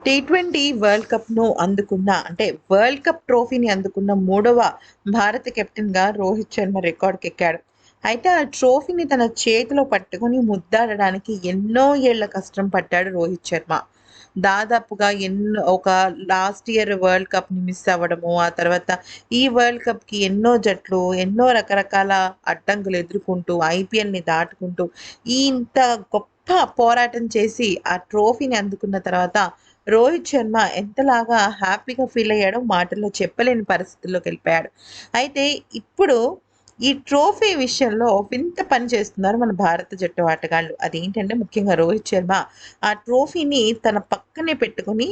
T twenty world కప్ను అందుకున్న అంటే world cup ట్రోఫీని అందుకున్న మూడవ భారత కెప్టెన్గా రోహిత్ శర్మ రికార్డ్కి ఎక్కాడు అయితే ఆ ట్రోఫీని తన చేతిలో పట్టుకుని ముద్దాడడానికి ఎన్నో ఏళ్ళ కష్టం పట్టాడు రోహిత్ శర్మ. దాదాపుగా ఎన్నో ఒక లాస్ట్ ఇయర్ వరల్డ్ కప్ని మిస్ అవ్వడము ఆ తర్వాత ఈ వరల్డ్ కప్కి ఎన్నో జట్లు ఎన్నో రకరకాల అడ్డంకులు ఎదుర్కొంటూ ఐపీఎల్ని దాటుకుంటూ ఈ ఇంత గొప్ప పోరాటం చేసి ఆ ట్రోఫీని అందుకున్న తర్వాత రోహిత్ శర్మ ఎంతలాగా హ్యాపీగా ఫీల్ అయ్యాడో మాటల్లో చెప్పలేని పరిస్థితుల్లోకి వెళ్ళిపోయాడు. అయితే ఇప్పుడు ఈ ట్రోఫీ విషయంలో వింత పని చేస్తున్నారు మన భారత జట్టు ఆటగాళ్ళు. అదేంటంటే ముఖ్యంగా రోహిత్ శర్మ ఆ ట్రోఫీని తన పక్కనే పెట్టుకుని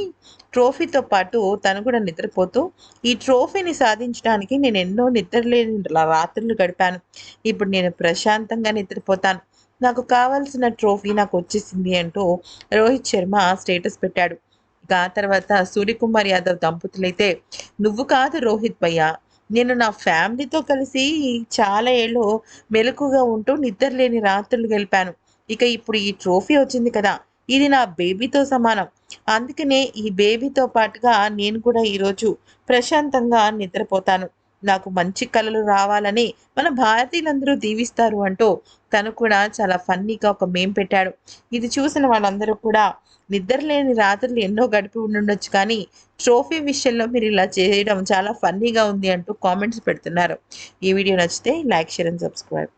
ట్రోఫీతో పాటు తను కూడా నిద్రపోతూ ఈ ట్రోఫీని సాధించడానికి నేను ఎన్నో నిద్రలేని రాత్రులు గడిపాను. ఇప్పుడు నేను ప్రశాంతంగా నిద్రపోతాను. నాకు కావాల్సిన ట్రోఫీ నాకు వచ్చేసింది అంటూ రోహిత్ శర్మ స్టేటస్ పెట్టాడు. ఇక ఆ తర్వాత సూర్యకుమార్ యాదవ్ దంపతులైతే నువ్వు కాదు రోహిత్ భయ్య నేను నా ఫ్యామిలీతో కలిసి చాలా ఏళ్ళు మెలకుగా ఉంటూ నిద్రలేని రాత్రులు గెలిపాను ఇక ఇప్పుడు ఈ ట్రోఫీ వచ్చింది కదా ఇది నా బేబీతో సమానం. అందుకనే ఈ బేబీతో పాటుగా నేను కూడా ఈరోజు ప్రశాంతంగా నిద్రపోతాను. నాకు మంచి కళలు రావాలని మన భారతీయులందరూ దీవిస్తారు అంటూ తను కూడా చాలా ఫన్నీగా ఒక మేం పెట్టాడు. ఇది చూసిన వాళ్ళందరూ కూడా నిద్రలేని రాత్రులు ఎన్నో గడిపి ఉండుండొచ్చు కానీ ట్రోఫీ విషయంలో మీరు ఇలా చేయడం చాలా ఫన్నీగా ఉంది అంటూ కామెంట్స్ పెడుతున్నారు. ఈ వీడియో నచ్చితే లైక్ షేర్ అండ్ సబ్స్క్రైబ్.